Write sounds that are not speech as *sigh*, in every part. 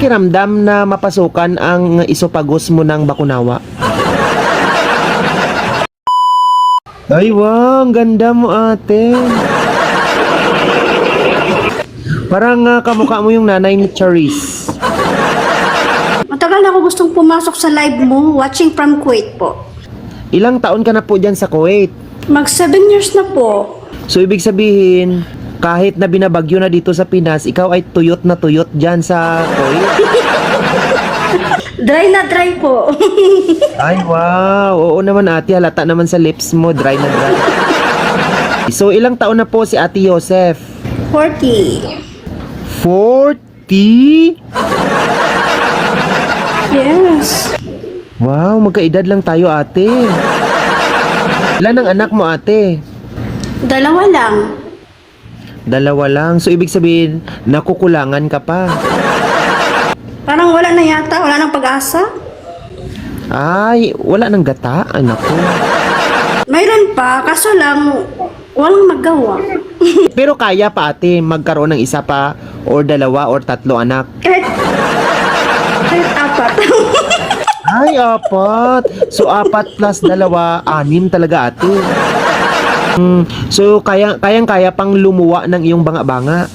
pakiramdam na mapasukan ang isopagos mo ng bakunawa? Ay, wow, ang ganda mo ate. Parang ah, kamukha mo yung nanay ni Charis. Matagal na ako gustong pumasok sa live mo, watching from Kuwait po. Ilang taon ka na po dyan sa Kuwait? Mag 7 years na po. So, ibig sabihin, kahit na binabagyo na dito sa Pinas, ikaw ay tuyot na tuyot dyan sa Kuwait? *laughs* Dry na dry po. *laughs* Ay, wow. Oo naman ate, halata naman sa lips mo, dry na dry. So, ilang taon na po si Ate Yosef? 40. 40? Yes. Wow, magkaedad lang tayo ate. Ilan ang anak mo ate? Dalawa lang. Dalawa lang. So, ibig sabihin, nakukulangan ka pa. Parang wala na yata, wala nang pag-asa. Ay, wala nang gata, anak ko. Mayroon pa, kaso lang, walang magawa. *laughs* Pero kaya pa ate, magkaroon ng isa pa, or dalawa, or tatlo anak. Kahit, kahit apat. *laughs* Ay, apat. So, apat plus dalawa, anim talaga ate. Hmm, so, kaya, kayang-kaya pang lumuwa ng iyong banga-banga.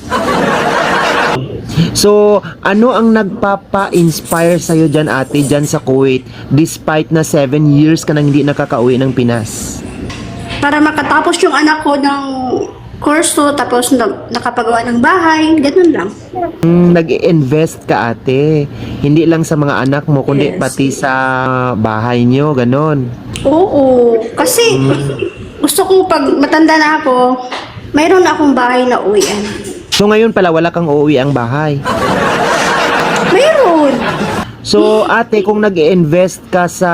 So, ano ang nagpapa-inspire sa'yo dyan ate, dyan sa Kuwait, despite na 7 years ka nang hindi nakakauwi ng Pinas? Para makatapos yung anak ko ng kurso, tapos na, nakapagawa ng bahay, ganun lang. Hmm, nag-invest ka ate, hindi lang sa mga anak mo, kundi Yes. pati sa bahay nyo, ganon. Oo, kasi gusto ko pag matanda na ako, mayroon na akong bahay na uwian. So, ngayon pala wala kang uuwi ang bahay. Mayroon! So, ate, kung nag-invest ka sa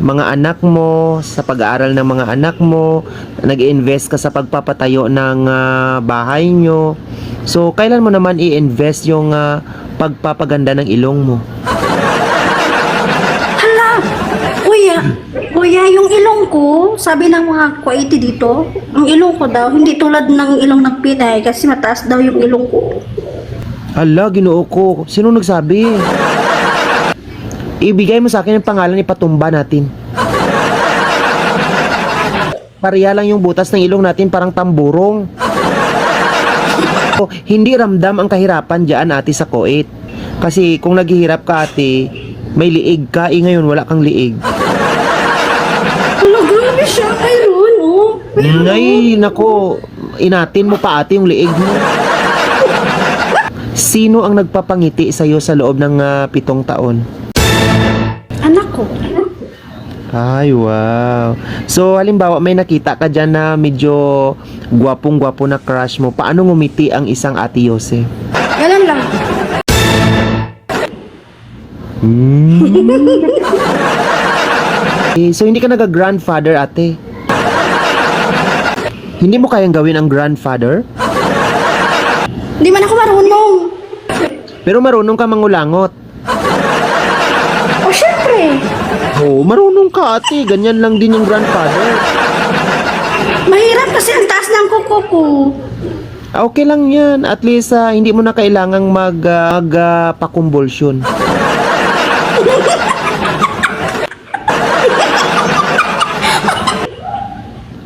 mga anak mo, sa pag-aaral ng mga anak mo, nag-invest ka sa pagpapatayo ng ah, bahay nyo, so, kailan mo naman i-invest yung ah, pagpapaganda ng ilong mo? Hala! Kuya, kuya, yung ilong ko, sabi ng mga Kuwaiti dito, ang ilong ko daw, hindi tulad ng ilong ng Pinay kasi mataas daw yung ilong ko. Hala, ginoo ko. Sino nagsabi? Ibigay mo sa akin ang pangalan ni Patumba natin. Pareha lang yung butas ng ilong natin parang tamburong. Oh, hindi ramdam ang kahirapan dyan ate sa Kuwait. Kasi kung naghihirap ka ate, may liig ka, eh ngayon wala kang liig. Hala, grabe siya, mayroon, oh. Ay, nako, inatin mo pa ate yung liig mo. Sino ang nagpapangiti sa'yo sa loob ng ah, pitong taon? Anak ko. Ay, wow. So, halimbawa, may nakita ka dyan na medyo gwapong-gwapo na crush mo. Paano ngumiti ang isang ate Yose? Ganun lang. Eh, *laughs* so, hindi ka naga-grandfather, ate? Hindi mo kayang gawin ang grandfather? Hindi man ako marunong. Pero marunong ka mangulangot. O, syempre. Oo, marunong ka, ate. Ganyan lang din yung grandfather. Mahirap kasi ang taas ng kuko ko. Ah, Okay lang yan. At least, ah, hindi mo na kailangang mag, ah, mag ah,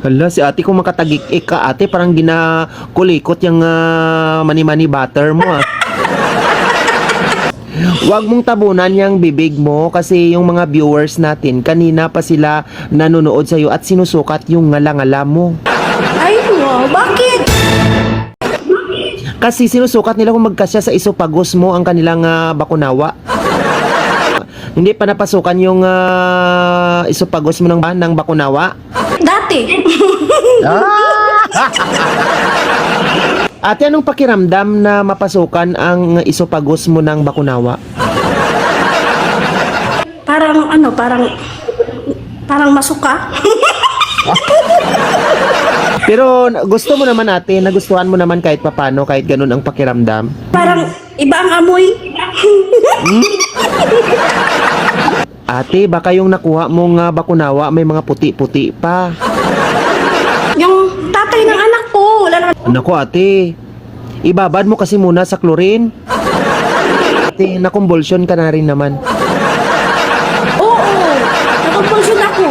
Hala, si ate kung makatagik eh ka ate, parang ginakulikot yung ah, mani-mani butter mo ah. *laughs* Huwag mong tabunan yung bibig mo kasi yung mga viewers natin, kanina pa sila nanonood sa'yo at sinusukat yung ngala-ngala mo. Ay, wow. Bakit? Kasi sinusukat nila kung magkasya sa isopagos mo ang kanilang ah, bakunawa. Hindi pa napasukan yung ah, isopagos mo ng, ng bakunawa. Dati. *laughs* Ate, anong pakiramdam na mapasukan ang isopagos mo ng bakunawa? parang, ano, parang, parang masuka. *laughs* Pero gusto mo naman ate, nagustuhan mo naman kahit papano, kahit ganun ang pakiramdam. parang iba ang amoy. *laughs* Ate, baka yung nakuha mong ah, bakunawa may mga puti-puti pa. Tatay ng anak ko, wala naman. Nako ate, ibabad mo kasi muna sa chlorine. ate, nakumbulsyon ka na rin naman. Oo, nakumpulsyon ako.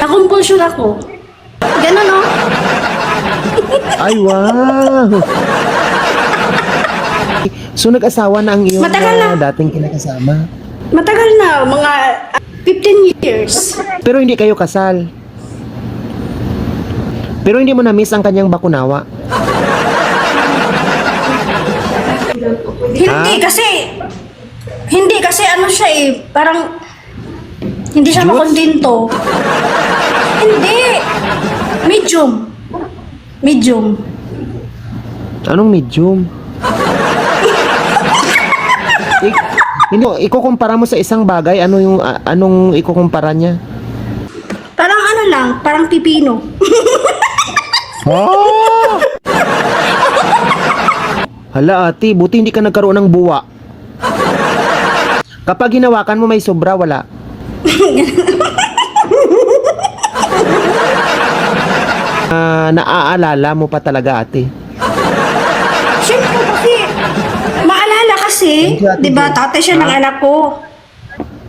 Nakumpulsyon ako. Ganun, no? Ay, wow! So, nag-asawa na ang iyong Matagal na. ah, dating kinakasama. Matagal na, mga 15 years. Pero hindi kayo kasal. Pero hindi mo na-miss ang kanyang bakunawa. Hindi kasi, hindi kasi ano siya eh, parang, hindi siya Youth? makontento. hindi. Medium. Medium. Anong medium? Ik- hindi, ikukumpara mo sa isang bagay, ano yung, a- anong ikukumpara niya? Lang, parang pipino. Oh! Hala ate, buti hindi ka nagkaroon ng buwa. Kapag hinawakan mo may sobra, wala. Ah, naaalala mo pa talaga ate. Siyempre kasi, maalala kasi, Thank you, Ate di ba, tatay siya ng anak ko.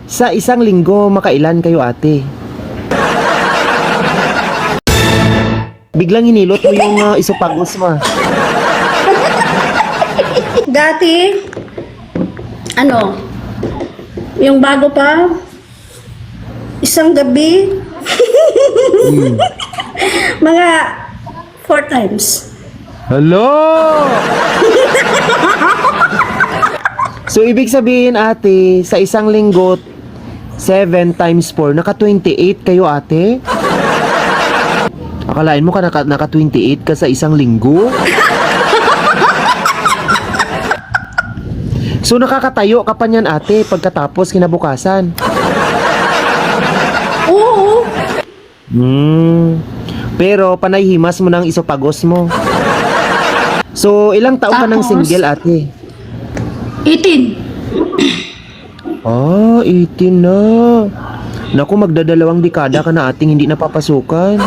Sa isang linggo, makailan kayo ate? Biglang hinilot mo yung uh, isopagos mo. ah. Dati, ano, yung bago pa, isang gabi, mga four times. Hello! so, ibig sabihin, ate, sa isang linggo, 7 times 4, naka 28 kayo, ate? Akalain mo ka naka, naka 28 ka sa isang linggo? so, nakakatayo ka pa niyan, ate, pagkatapos kinabukasan. Oo, Hmm. Pero panayhimas mo ng isopagos mo. So, ilang taon ka ng single, ate? 18. Ah, 18 na. Naku, magdadalawang dekada ka na ating hindi napapasukan.